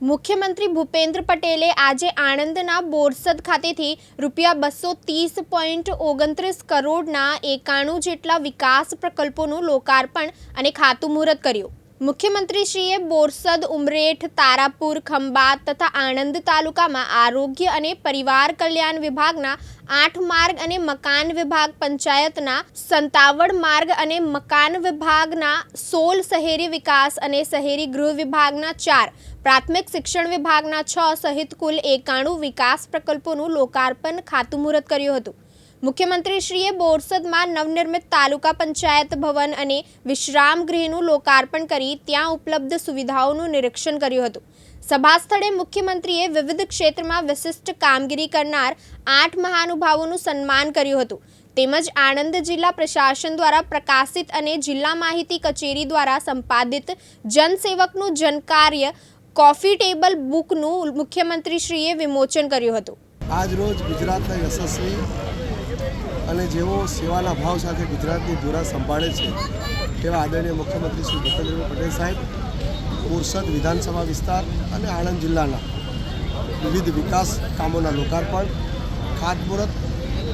મુખ્યમંત્રી ભૂપેન્દ્ર પટેલે આજે આણંદના બોરસદ ખાતેથી રૂપિયા બસો ત્રીસ પોઈન્ટ ઓગણત્રીસ કરોડના એકાણું જેટલા વિકાસ પ્રકલ્પોનું લોકાર્પણ અને ખાતમુહૂર્ત કર્યું. મુખ્યમંત્રીશ્રીએ બોરસદ, ઉમરેઠ, તારાપુર, ખંભાત તથા આણંદ તાલુકામાં આરોગ્ય અને પરિવાર કલ્યાણ વિભાગના આઠ માર્ગ અને મકાન વિભાગ પંચાયતના સંતાવડ માર્ગ અને મકાન વિભાગના સોલ શહેરી વિકાસ અને શહેરી ગૃહ વિભાગના ચાર, પ્રાથમિક શિક્ષણ વિભાગના છ સહિત કુલ એકાણું વિકાસ પ્રકલ્પોનું લોકાર્પણ ખાતમુહૂર્ત કર્યું હતું. મુખ્યમંત્રીશ્રીએ બોરસદમાં નવનિર્મિત તાલુકા પંચાયત ભવન અને વિશ્રામ ગૃહનું લોકાર્પણ કરી ત્યાં ઉપલબ્ધ સુવિધાઓનું નિરીક્ષણ કર્યું હતું. સભા સ્થળે મુખ્યમંત્રીએ વિવિધ ક્ષેત્રમાં વિશિષ્ટ કામગીરી કરનાર આઠ મહાનુભાવોનું સન્માન કર્યું હતું. તેમજ આણંદ જિલ્લા પ્રશાસન દ્વારા પ્રકાશિત અને જિલ્લા માહિતી કચેરી દ્વારા સંપાદિત જનસેવકનું જનકાર્ય કોફી ટેબલ બુકનું મુખ્યમંત્રીશ્રીએ વિમોચન કર્યું હતું. આજ રોજ ગુજરાતના યશસ્વી અને જેઓ સેવાના ભાવ સાથે ગુજરાતની ધુરા સંભાળે છે, તેવા આદરણીય મુખ્યમંત્રી શ્રી ભૂપેન્દ્રભાઈ પટેલ સાહેબ બોરસદ વિધાનસભા વિસ્તાર અને આણંદ જિલ્લાના વિવિધ વિકાસ કામોના લોકાર્પણ, ખાતમુહૂર્ત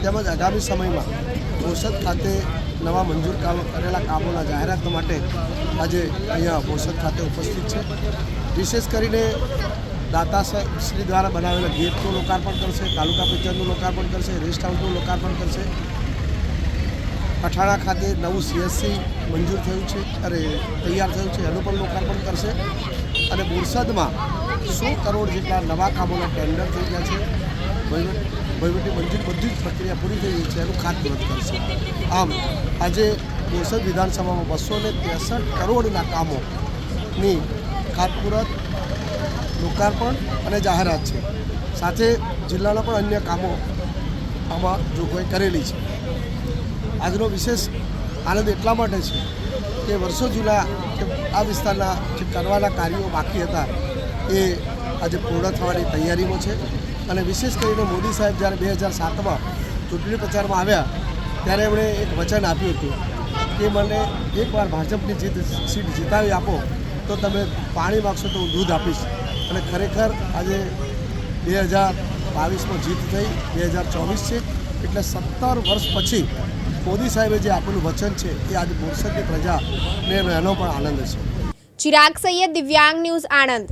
તેમજ આગામી સમયમાં બોરસદ ખાતે નવા મંજૂર કામ કરેલા કામોના જાહેરાત માટે આજે અહીંયા બોરસદ ખાતે ઉપસ્થિત છે. વિશેષ કરીને દાતા શ્રી દ્વારા બનાવેલા ગેટનું લોકાર્પણ કરશે, તાલુકા પંચાયતનું લોકાર્પણ કરશે, રેસ્ટ હાઉસનું લોકાર્પણ કરશે. પઠાણા ખાતે નવું સીએસસી મંજૂર થયું છે, અરે તૈયાર થયું છે, એનું પણ લોકાર્પણ કરશે. અને બોરસદમાં સો કરોડ જેટલા નવા કામોના ટેન્ડર થઈ ગયા છે. વહીવટ મંજૂર બધી જ પ્રક્રિયા પૂરી થઈ ગઈ છે, એનું ખાતમુહૂર્ત કરશે. આમ, આજે બોરસદ વિધાનસભામાં બસો ને ત્રેસઠ કરોડના કામોની ખાતમુહૂર્ત લોકાર્પણ અને જાહેરાત છે. સાથે જિલ્લાના પણ અન્ય કામો આમાં જોગવાઈ કરેલી છે. આજનો વિશેષ આનંદ એટલા માટે છે કે વર્ષો જૂના આ વિસ્તારના જે કરવાના કાર્યો બાકી હતા એ આજે પૂર્ણ થવાની તૈયારીમાં છે. અને વિશેષ કરીને મોદી સાહેબ જ્યારે બે હજાર સાતમાં ચૂંટણી પ્રચારમાં આવ્યા, ત્યારે એમણે એક વચન આપ્યું હતું કે મને એકવાર ભાજપની જીત સીટ જીતાવી આપો, તો તમે પાણી માગશો તો હું દૂધ આપીશ. અને ખરેખર આજે બે હજાર બાવીસમાં જીત થઈ, બે હજાર ચોવીસ છે. એટલે સત્તર વર્ષ પછી મોદી સાહેબે જે આપેલું વચન છે એ આજે બોરસદની પ્રજાને એનો પણ આનંદ છે. ચિરાગ સૈયદ, દિવ્યાંગ ન્યૂઝ આણંદ.